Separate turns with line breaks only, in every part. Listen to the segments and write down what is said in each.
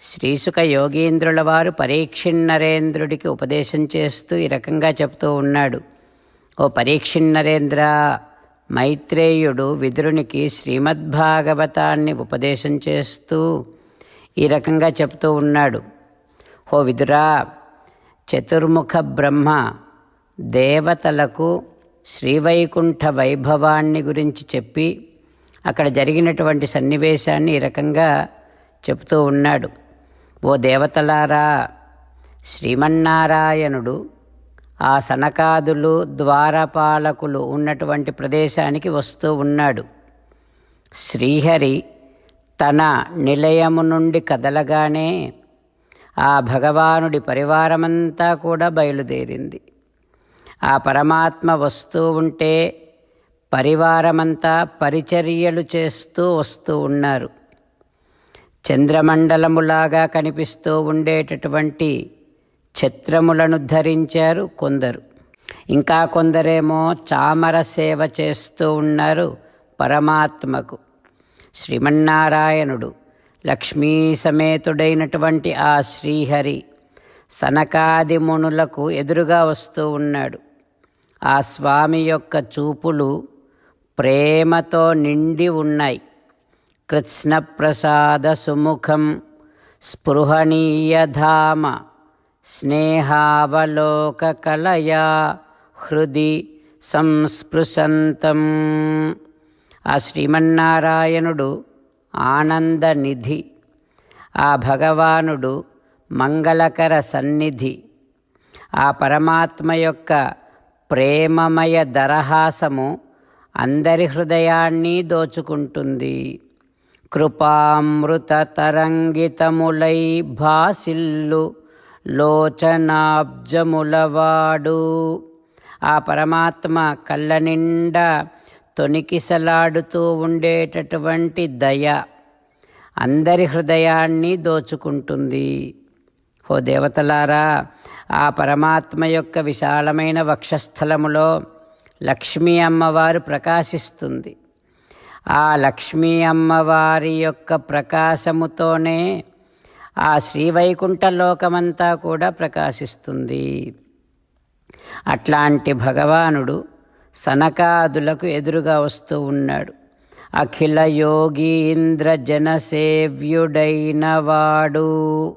శ్రీసుక యోగీంద్రుల వారు పరీక్షిణరేంద్రుడికి ఉపదేశం చేస్తూ ఈ రకంగా చెప్తూ ఉన్నాడు. ఓ పరీక్షిణరేంద్ర మైత్రేయుడు విదురునికి శ్రీమద్భాగవతాన్ని ఉపదేశం చేస్తూ ఈ రకంగా చెప్తూ ఉన్నాడు. ఓ విదురా చతుర్ముఖ బ్రహ్మ దేవతలకు శ్రీవైకుంఠ వైభవాన్ని గురించి చెప్పి అక్కడ జరిగినటువంటి సన్నివేశాన్ని ఈ రకంగా చెప్తూ ఉన్నాడు. ఓ దేవతలారా శ్రీమన్నారాయణుడు ఆ సనకాదులు ద్వారపాలకులు ఉన్నటువంటి ప్రదేశానికి వస్తూ ఉన్నాడు. శ్రీహరి తన నిలయము నుండి కదలగానే ఆ భగవానుడి పరివారమంతా కూడా బయలుదేరింది. ఆ పరమాత్మ వస్తూ ఉంటే పరివారమంతా పరిచర్యలు చేస్తూ వస్తూ ఉన్నారు. చంద్రమండలములాగా కనిపిస్తూ ఉండేటటువంటి ఛత్రములను ధరించారు కొందరు. ఇంకా కొందరేమో చామర సేవ చేస్తూ ఉన్నారు పరమాత్మకు. శ్రీమన్నారాయణుడు లక్ష్మీ సమేతుడైనటువంటి ఆ శ్రీహరి సనకాది మునులకు ఎదురుగా వస్తూ ఉన్నాడు. ఆ స్వామి యొక్క చూపులు ప్రేమతో నిండి ఉన్నాయి. కృత్స్నప్రసాద సుముఖం స్పృహణీయధామ స్నేహావలోకకలయా హృది సంస్పృశంతం ఆ శ్రీమన్నారాయణుడు ఆనందనిధి ఆ భగవానుడు మంగళకర సన్నిధి ఆ పరమాత్మ యొక్క ప్రేమమయ దరహాసము అందరి హృదయాన్ని దోచుకుంటుంది. కృపామృత తరంగితములై భాసిల్లు లోచనాబ్జములవాడు. ఆ పరమాత్మ కళ్ళ నిండా తొనికిసలాడుతూ ఉండేటటువంటి దయ అందరి హృదయాన్ని దోచుకుంటుంది. ఓ దేవతలారా ఆ పరమాత్మ యొక్క విశాలమైన వక్షస్థలములో లక్ష్మీ అమ్మవారు ప్రకాశిస్తుంది. ఆ లక్ష్మీ అమ్మవారి యొక్క ప్రకాశముతోనే ఆ శ్రీవైకుంఠ లోకమంతా కూడా ప్రకాశిస్తుంది. అట్లాంటి భగవానుడు సనకాదులకు ఎదురుగా వస్తూ ఉన్నాడు. అఖిల యోగీంద్ర జనసేవ్యుడైన వాడు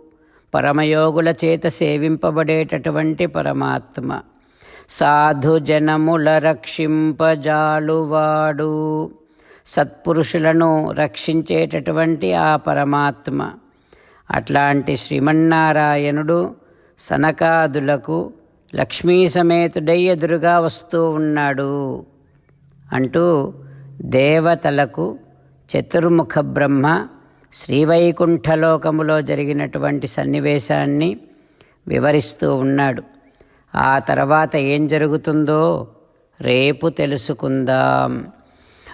పరమయోగుల చేత సేవింపబడేటటువంటి పరమాత్మ. సాధు జనముల రక్షింపజాలువాడు. సత్పురుషులను రక్షించేటటువంటి ఆ పరమాత్మ. అట్లాంటి శ్రీమన్నారాయణుడు సనకాదులకు లక్ష్మీ సమేతుడై ఎదురుగా వస్తూ ఉన్నాడు అంటూ దేవతలకు చతుర్ముఖ బ్రహ్మ శ్రీవైకుంఠలోకములో జరిగినటువంటి సన్నివేశాన్ని వివరిస్తూ ఉన్నాడు. ఆ తర్వాత ఏం జరుగుతుందో రేపు తెలుసుకుందాం.